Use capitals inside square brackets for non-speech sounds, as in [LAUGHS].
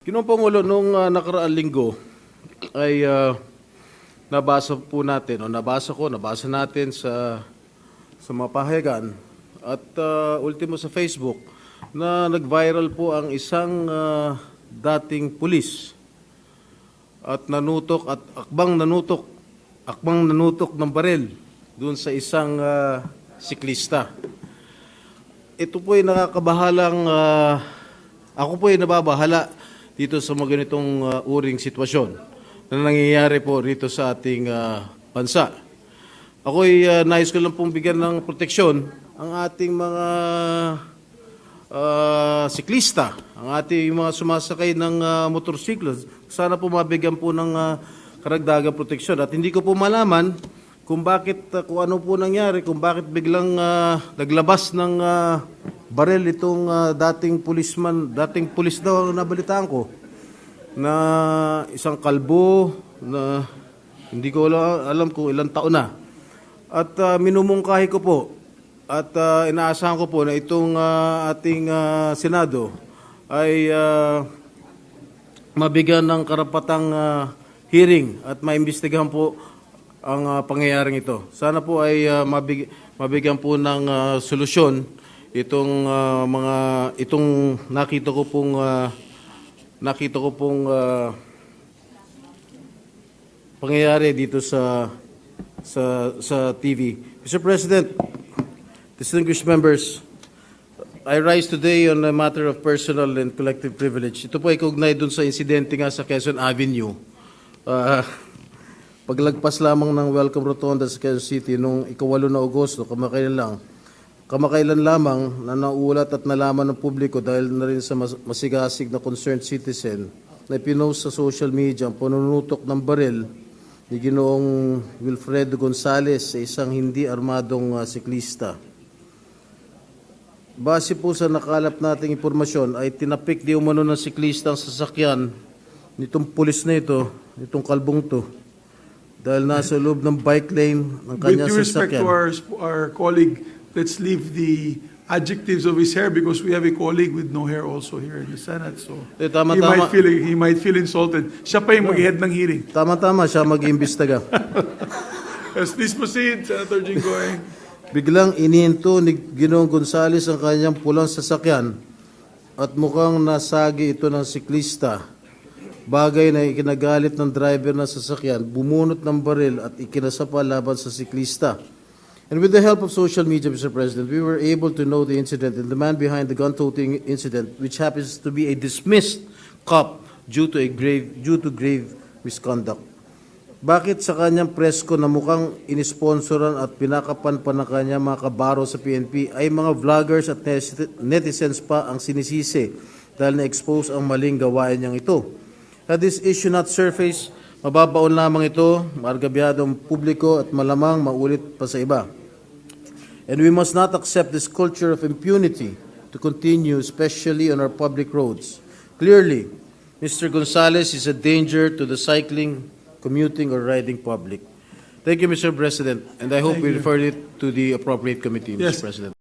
Ginoong Pangulo, nung uh, nakaraang linggo ay uh, nabasa po natin, o nabasa ko, nabasa natin sa, sa mga pahayagan at uh, ultimo sa Facebook na nag-viral po ang isang uh, dating pulis at nanutok at akbang nanutok akbang nanutok ng barel doon sa isang uh, siklista. Ito po ay nakakabahalang ah, ako po ay nababahala dito sa mga ganitong ah, uring sitwasyon na nangyayari po rito sa ating ah, bansa. Ako ay ah, nais ko lang pong bigyan ng proteksyon ang ating mga ah, siklista, ang ating mga sumasakay ng ah, motorsiklo. Sana po mabigyan po ng ah, karagdagang proteksyon. At hindi ko po malaman kung bakit, ah, kung ano po nangyari, kung bakit biglang ah, naglabas ng ah, barel itong ah, dating pulisman, dating pulis daw nabalitaan ko, na isang kalbo na hindi ko alam, kung ilang taon na. At ah, minumungkahi ko po at ah, inaasahan ko po na itong ah, ating ah, Senado ay ah, mabigyan ng karapatang ah, hearing at maimbestigahan po ang ah, pangyayaring ito. Sana po ay ah, mabig- mabigyan po ng ah, solusyon itong ah, mga itong nakita ko pong ah, nakita ko pong ah, pangyayari dito sa sa sa TV. Mr. President, distinguished members, I rise today on a matter of personal and collective privilege. Ito po ay kaugnay dun sa insidente nga sa Quezon Avenue. Ah, paglagpas lamang ng Welcome Rotonda sa Quezon City noong ikawalo na Agosto, kamakailan lang, kamakailan lamang na naulat at nalaman ng publiko dahil na rin sa mas- masigasig na concerned citizen na pinost sa social media ang panunutok ng baril ni Ginoong Wilfredo Gonzales sa isang hindi armadong ah, siklista. Base po sa nakalap nating impormasyon ay tinapik di umano ng siklista ang sasakyan nitong pulis na ito, nitong kalbong to, dahil nasa loob ng bike lane ng With kanyang due respect sasakyan. to our, our colleague, let's leave the adjectives of his hair because we have a colleague with no hair also here in the Senate. So Eh, tama, he tama. might feel he might feel insulted. Siya pa yung mag-head ng hearing. Tama-tama siya mag-imbestiga. [LAUGHS] Yes, please proceed, Senator Jinggoy. Biglang inihinto ni Ginoong Gonzales ang kanyang pulang sasakyan at mukhang nasagi ito ng siklista. Bagay na ikinagalit ng driver ng sasakyan, bumunot ng baril at ikinasapa laban sa siklista. And with the help of social media, Mr. President, we were able to know the incident and the man behind the gun-toting incident, which happens to be a dismissed cop due to a grave due to grave misconduct. Bakit sa kanyang presko na mukhang inisponsoran at pinakapan pa ng kanyang mga kabaro sa PNP ay mga vloggers at net- netizens pa ang sinisisi dahil na-expose ang maling gawain niyang ito? Had this issue not surfaced, mababaon lamang ito, margabyadong publiko at malamang maulit pa sa iba. And we must not accept this culture of impunity to continue, especially on our public roads. Clearly, Mr. Gonzales is a danger to the cycling, commuting, or riding public. Thank you, Mr. President, and I hope Thank we you. refer it to the appropriate committee, Yes. Mr. President.